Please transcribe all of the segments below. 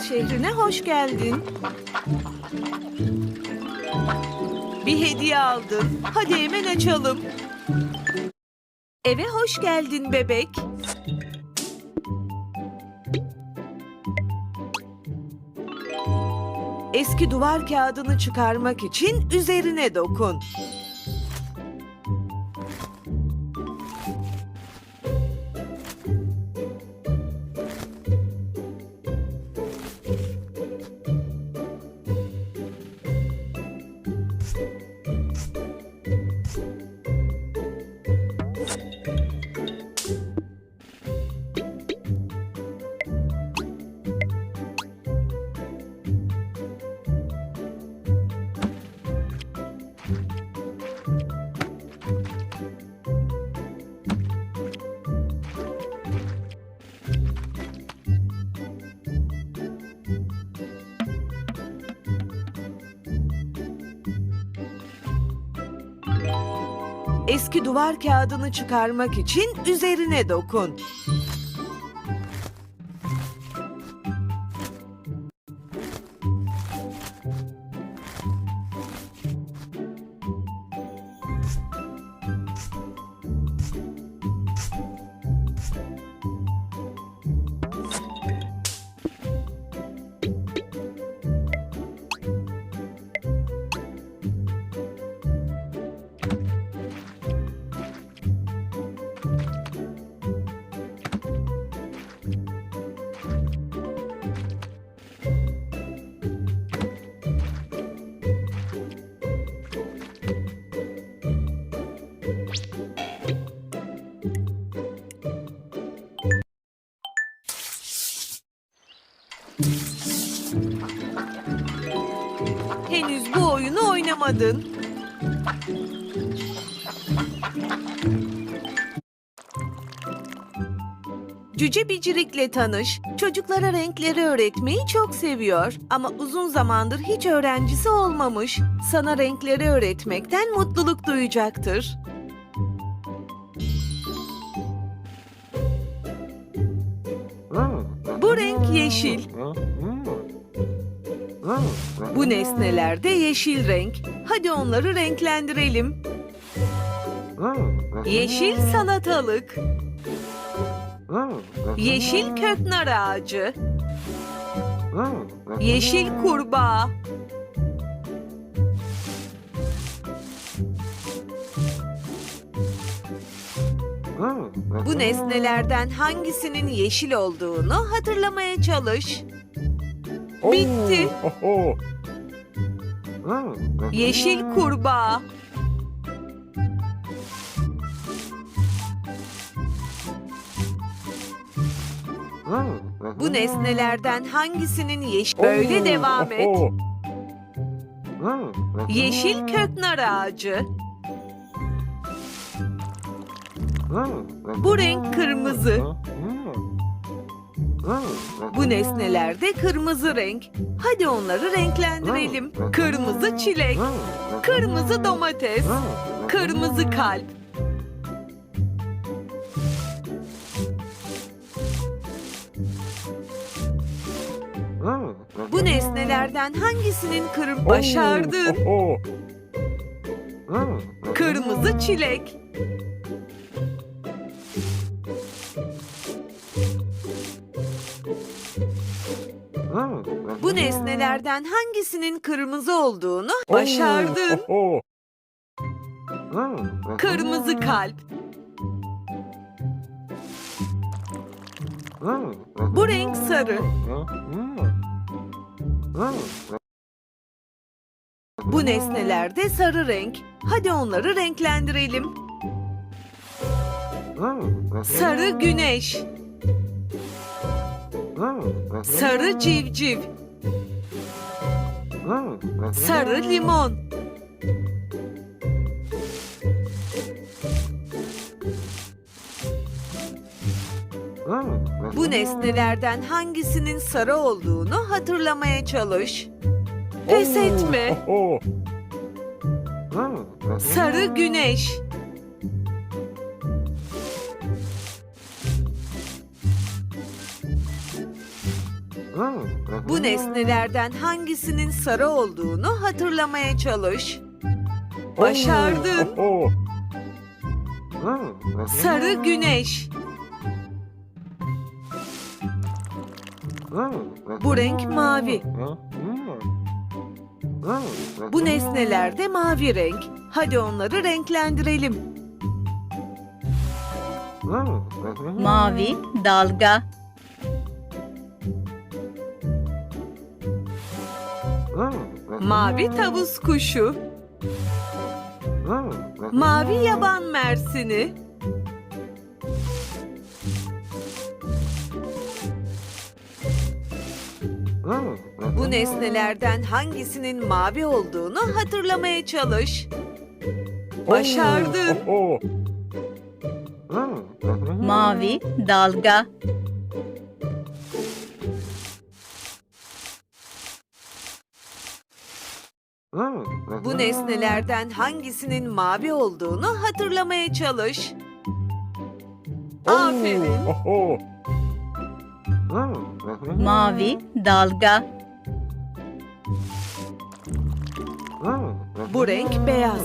şehrine hoş geldin. Bir hediye aldın. Hadi hemen açalım. Eve hoş geldin bebek. Eski duvar kağıdını çıkarmak için üzerine dokun. Eski duvar kağıdını çıkarmak için üzerine dokun. Henüz bu oyunu oynamadın. Cüce Bicirik'le tanış. Çocuklara renkleri öğretmeyi çok seviyor ama uzun zamandır hiç öğrencisi olmamış. Sana renkleri öğretmekten mutluluk duyacaktır. Bu renk yeşil. Bu nesneler de yeşil renk. Hadi onları renklendirelim. Yeşil salatalık, yeşil köknar ağacı, yeşil kurbağa, Bu nesnelerden hangisinin yeşil olduğunu hatırlamaya çalış. Bitti. Yeşil kurbağa, bu nesnelerden hangisinin yeşil... Böyle devam et. Yeşil köknar ağacı, bu renk kırmızı. Bu nesneler de kırmızı renk. Hadi onları renklendirelim. Kırmızı çilek, kırmızı domates, kırmızı kalp. Bu nesnelerden hangisinin kırm... Başardın. Oho. Kırmızı çilek. Bu nesnelerden hangisinin kırmızı olduğunu başardın. Oho. Kırmızı kalp. Bu renk sarı. Bu nesneler de sarı renk. Hadi onları renklendirelim. Sarı güneş, sarı civciv, sarı limon. Bu nesnelerden hangisinin sarı olduğunu hatırlamaya çalış. Pes etme. Sarı güneş, Bu nesnelerden hangisinin sarı olduğunu hatırlamaya çalış. Başardın. Sarı güneş. Bu renk mavi. Bu nesneler de mavi renk. Hadi onları renklendirelim. Mavi dalga, Mavi tavus kuşu. Mavi yaban mersini. Bu nesnelerden hangisinin mavi olduğunu hatırlamaya çalış. Başardın. mavi dalga, Bu nesnelerden hangisinin mavi olduğunu hatırlamaya çalış. Aferin. mavi dalga, Bu renk beyaz.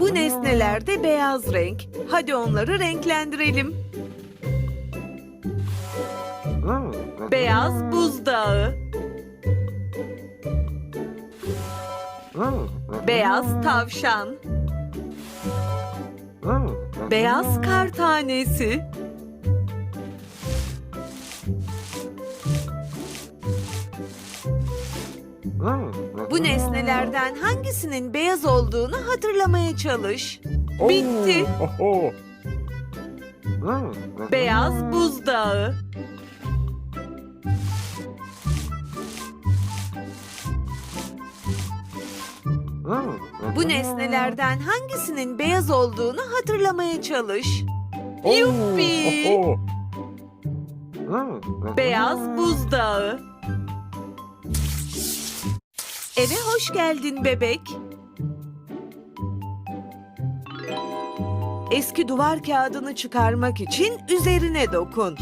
Bu nesneler de beyaz renk. Hadi onları renklendirelim. Beyaz buzdağı. Beyaz tavşan. Beyaz kar tanesi. Bu nesnelerden hangisinin beyaz olduğunu hatırlamaya çalış. Bitti. Beyaz buzdağı. Bu nesnelerden hangisinin beyaz olduğunu hatırlamaya çalış. Yuppi! Beyaz buzdağı. Eve hoş geldin bebek. Eski duvar kağıdını çıkarmak için üzerine dokun.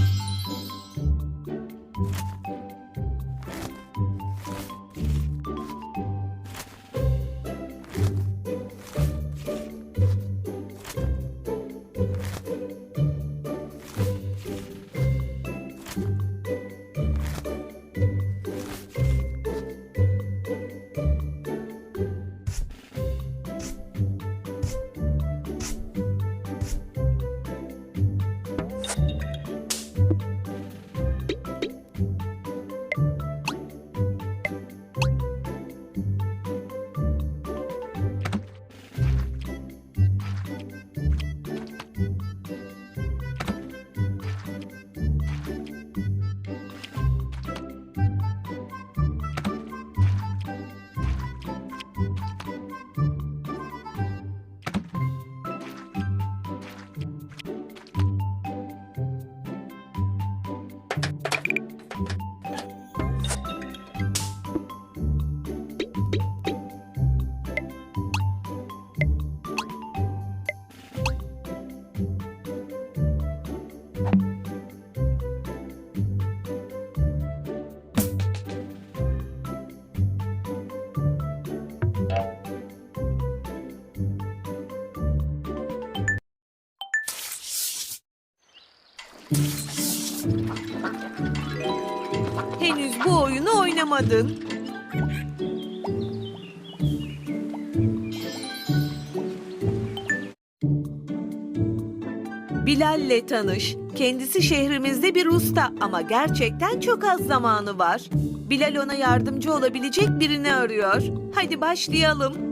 Bu oyunu oynamadın. Bilal'le tanış. Kendisi şehrimizde bir usta ama gerçekten çok az zamanı var. Bilal ona yardımcı olabilecek birini arıyor. Hadi başlayalım.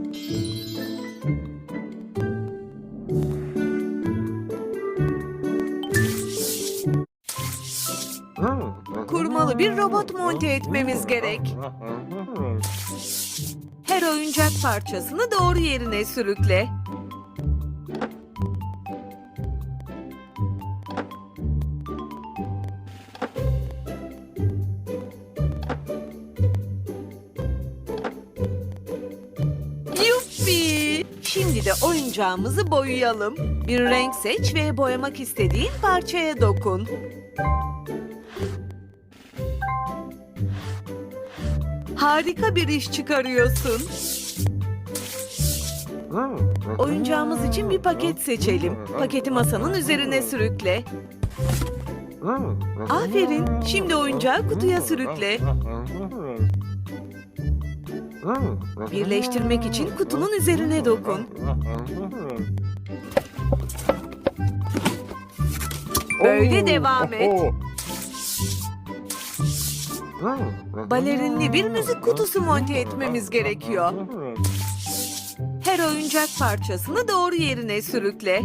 Kurmalı bir robot monte etmemiz gerek. Her oyuncak parçasını doğru yerine sürükle. Şimdi de oyuncağımızı boyayalım. Bir renk seç ve boyamak istediğin parçaya dokun. Harika bir iş çıkarıyorsun. Oyuncağımız için bir paket seçelim. Paketi masanın üzerine sürükle. Aferin. Şimdi oyuncağı kutuya sürükle. Birleştirmek için kutunun üzerine dokun. Böyle devam et. Balerinli bir müzik kutusu monte etmemiz gerekiyor. Her oyuncak parçasını doğru yerine sürükle.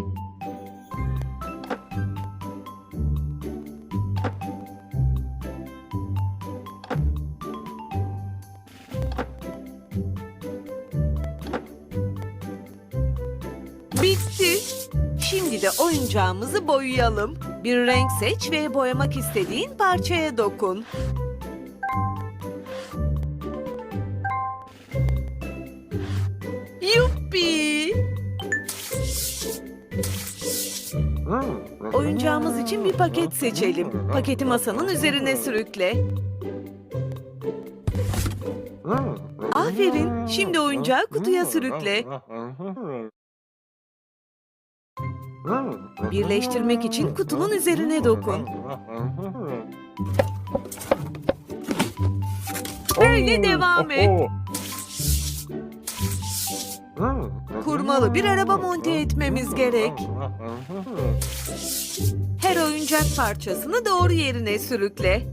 Bitti. Şimdi de oyuncağımızı boyayalım. Bir renk seç ve boyamak istediğin parçaya dokun. İçin bir paket seçelim. Paketi masanın üzerine sürükle. Aferin. Şimdi oyuncağı kutuya sürükle. Birleştirmek için kutunun üzerine dokun. Böyle devam et. Kurmalı bir araba monte etmemiz gerek. Her oyuncak parçasını doğru yerine sürükle.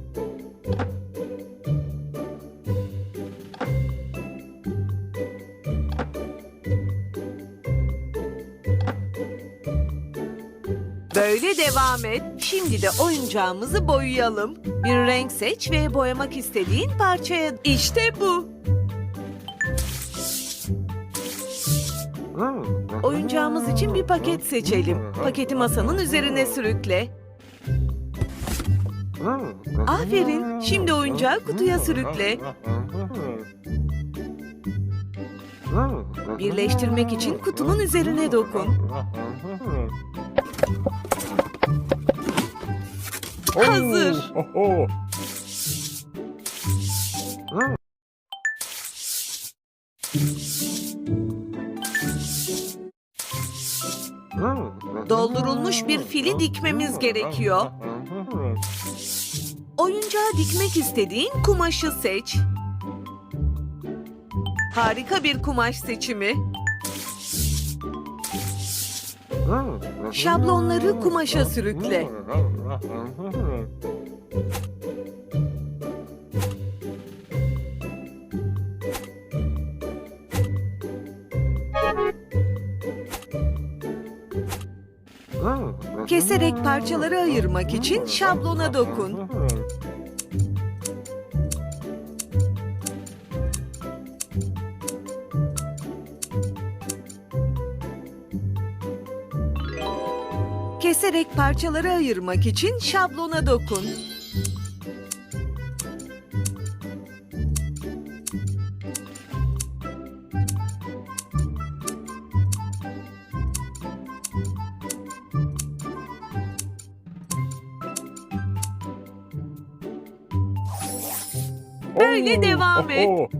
Böyle devam et. Şimdi de oyuncağımızı boyayalım. Bir renk seç ve boyamak istediğin parçaya... İşte bu. Oyuncağımız için bir paket seçelim. Paketi masanın üzerine sürükle. Aferin. Şimdi oyuncağı kutuya sürükle. Birleştirmek için kutunun üzerine dokun. Hazır. Doldurulmuş bir fili dikmemiz gerekiyor. Oyuncağı dikmek istediğin kumaşı seç. Harika bir kumaş seçimi. Şablonları kumaşa sürükle. Keserek parçaları ayırmak için şablona dokun. Keserek parçaları ayırmak için şablona dokun. Böyle devam et.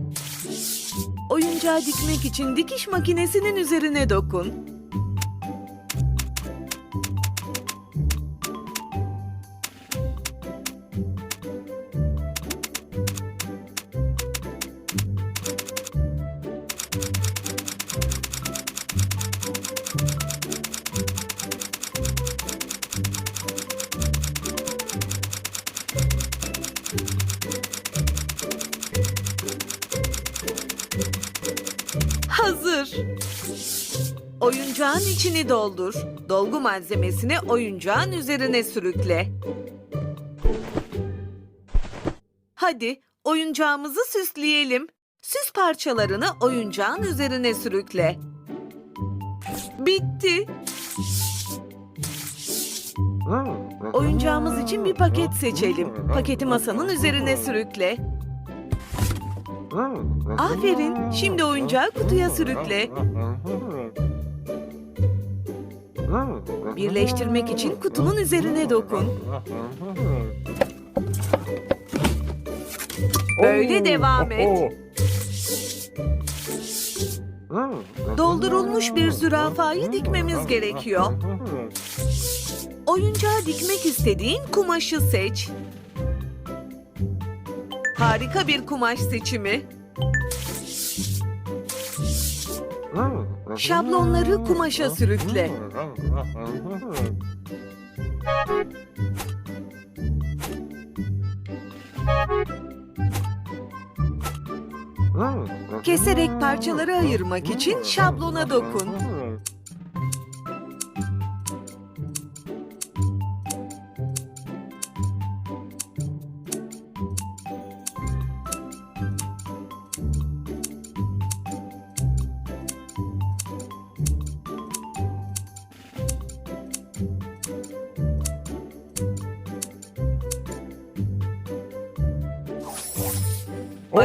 Oyuncağı dikmek için dikiş makinesinin üzerine dokun. Hazır. Oyuncağın içini doldur. Dolgu malzemesini oyuncağın üzerine sürükle. Hadi oyuncağımızı süsleyelim. Süs parçalarını oyuncağın üzerine sürükle. Bitti. Oyuncağımız için bir paket seçelim. Paketi masanın üzerine sürükle. Aferin. Şimdi oyuncağı kutuya sürükle. Birleştirmek için kutunun üzerine dokun. Böyle devam et. Doldurulmuş bir zürafayı dikmemiz gerekiyor. Oyuncağı dikmek istediğin kumaşı seç. Harika bir kumaş seçimi. Şablonları kumaşa sürükle. Keserek parçaları ayırmak için şablona dokun.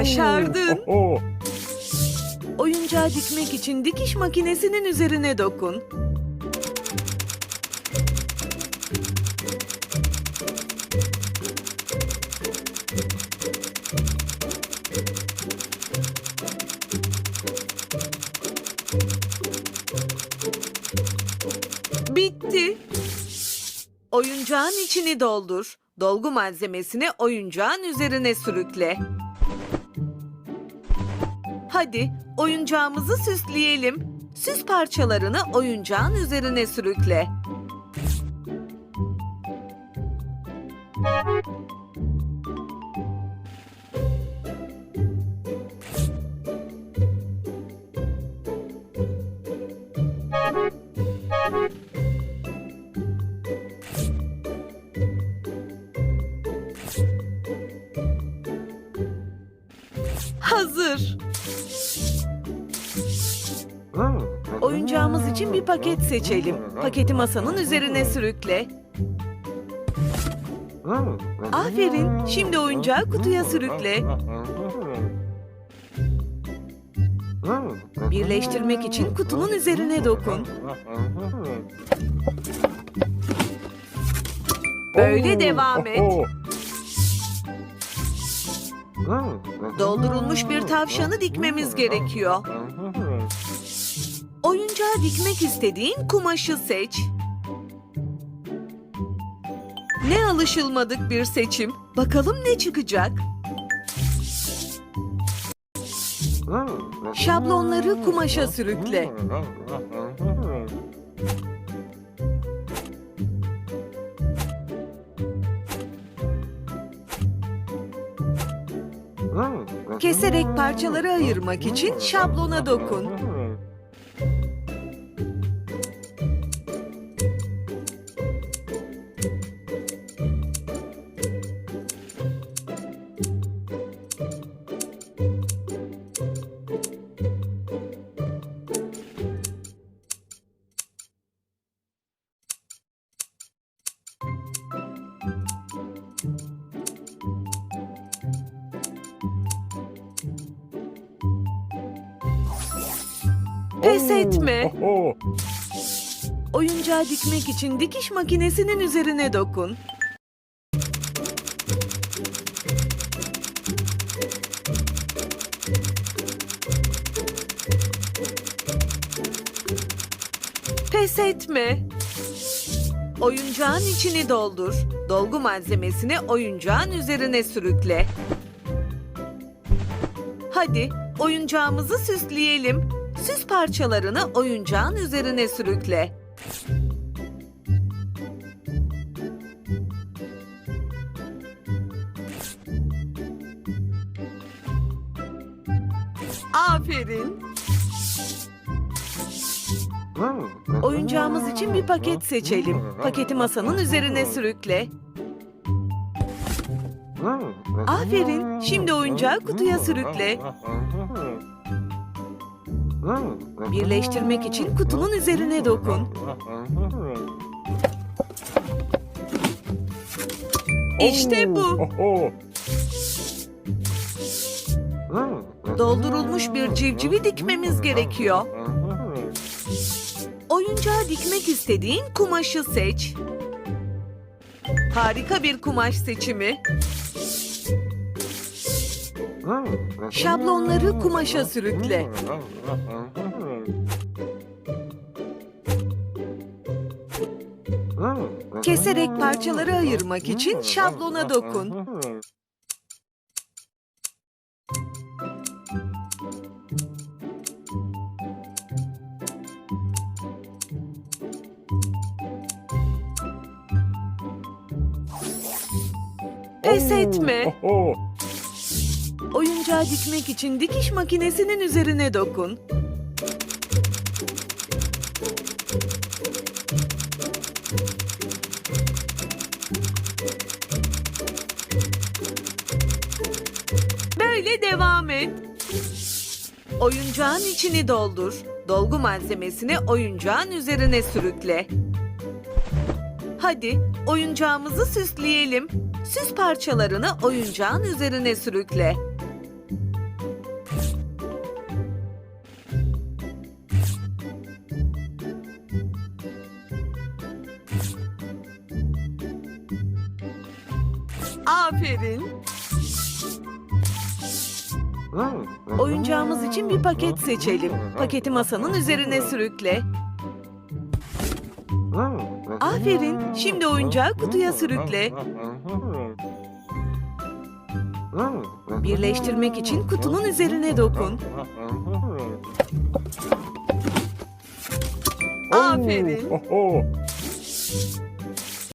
Başardın. Oyuncağı dikmek için dikiş makinesinin üzerine dokun. Bitti. Oyuncağın içini doldur. Dolgu malzemesini oyuncağın üzerine sürükle. Hadi oyuncağımızı süsleyelim. Süs parçalarını oyuncağın üzerine sürükle. İçin bir paket seçelim. Paketi masanın üzerine sürükle. Aferin. Şimdi oyuncağı kutuya sürükle. Birleştirmek için kutunun üzerine dokun. Böyle devam et. Doldurulmuş bir tavşanı dikmemiz gerekiyor. Oyuncağı dikmek istediğin kumaşı seç. Ne alışılmadık bir seçim. Bakalım ne çıkacak? Şablonları kumaşa sürükle. Keserek parçaları ayırmak için şablona dokun. Dikmek için dikiş makinesinin üzerine dokun. Pes etme. Oyuncağın içini doldur. Dolgu malzemesini oyuncağın üzerine sürükle. Hadi oyuncağımızı süsleyelim. Süs parçalarını oyuncağın üzerine sürükle. Aferin. Oyuncağımız için bir paket seçelim. Paketi masanın üzerine sürükle. Aferin. Şimdi oyuncağı kutuya sürükle. Birleştirmek için kutunun üzerine dokun. İşte bu. Doldurulmuş bir civcivi dikmemiz gerekiyor. Oyuncağı dikmek istediğin kumaşı seç. Harika bir kumaş seçimi. Şablonları kumaşa sürükle. Keserek parçaları ayırmak için şablona dokun. Pes etme. Oyuncağı dikmek için dikiş makinesinin üzerine dokun. Böyle devam et. Oyuncağın içini doldur. Dolgu malzemesini oyuncağın üzerine sürükle. Hadi oyuncağımızı süsleyelim. Süs parçalarını oyuncağın üzerine sürükle. Aferin. Oyuncağımız için bir paket seçelim. Paketi masanın üzerine sürükle. Aferin. Şimdi oyuncağı kutuya sürükle. Birleştirmek için kutunun üzerine dokun. Aferin.